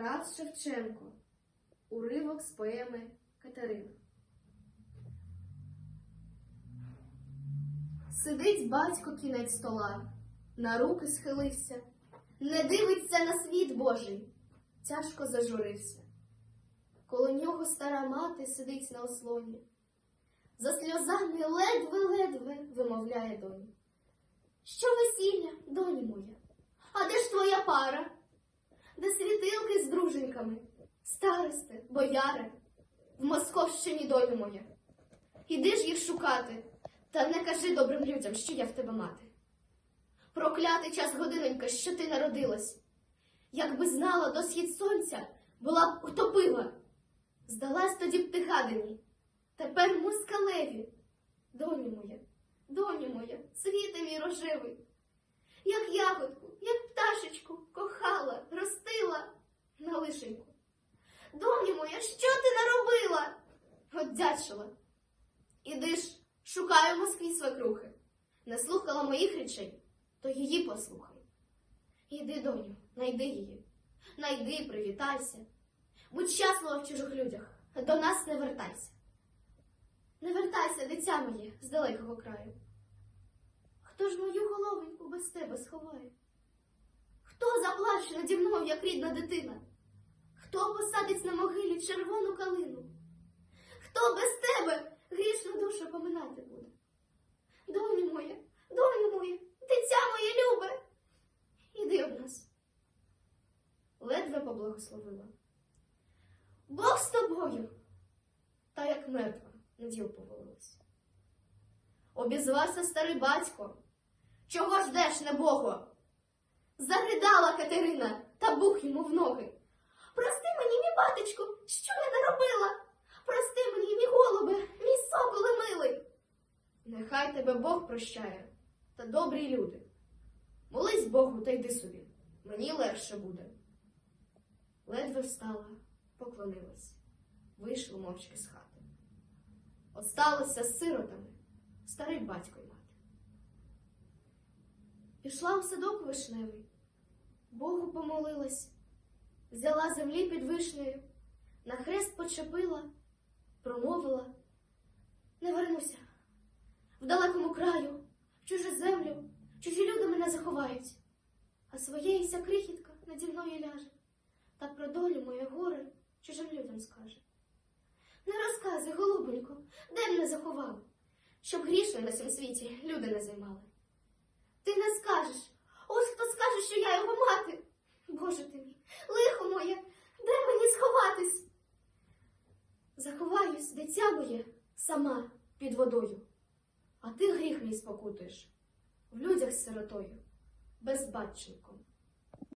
Тарас Шевченко. Уривок з поеми Катерина. Сидить батько кінець стола, на руки схилився, не дивиться на світ Божий, тяжко зажурився. Коло нього стара мати сидить на ослоні. За сльозами ледве-ледве вимовляє доні. Що весілля, доні моя? А де ж твоя пара? Де світилки з друженьками, старости, бояри, в Московщині долю моя. Іди ж їх шукати, та не кажи добрим людям, що я в тебе мати. Проклятий час годинонька, що ти народилась. Якби знала до схід сонця, була б утопила. Здалась тоді б ти гадині, тепер москалеві. Доню моя, доню моя, світе мій рожевий. Як ягодку, як пташечку кохала, ростила на лишеньку. Доню моя, що ти наробила? Оддячила. Іди ж, шукаю в Москві свекрухи. Не слухала моїх речей, то її послухай. Іди, доню, найди її. Найди, привітайся. Будь щаслива в чужих людях, до нас не вертайся. Не вертайся, дитя моє, з далекого краю. Хто ж мою головоньку без тебе сховає? Хто заплаче наді мною, як рідна дитина? Хто посадить на могилі червону калину? Хто без тебе грішну душу поминати буде? Доню моя, доню моя, дитя моє любе, іди в нас. Ледве поблагословила. Бог з тобою, та як мертва на діл повалилась. Обізвався старий батько. Чого ждеш, небого? Заридала Катерина та бух йому в ноги. Прости мені, мій батечку, що я наробила? Прости мені, мій голубе, мій соколе милий. Нехай тебе Бог прощає, та добрі люди. Молись Богу та йди собі, мені легше буде. Ледве встала, поклонилась, вийшла мовчки з хати. Осталося з сиротами старий батько й мати. Пішла в садок вишневий, Богу помолилась, взяла землі під вишнею, на хрест почепила, промовила, не вернуся. В далекому краю, в чужу землю, чужі люди мене заховають, а своєїся крихітка наді мною ляже, та про долю моє горе чужим людям скаже. Не розказуй, голубонько, де мене заховали, щоб грішно на цьому світі люди не займали. Ти не скажеш, ось хто скаже, що я його мати. Боже ти мій, лихо моє, де мені сховатись? Заховаюсь, дитя моє, сама під водою, а ти гріх мій спокутуєш в людях з сиротою, безбатченком.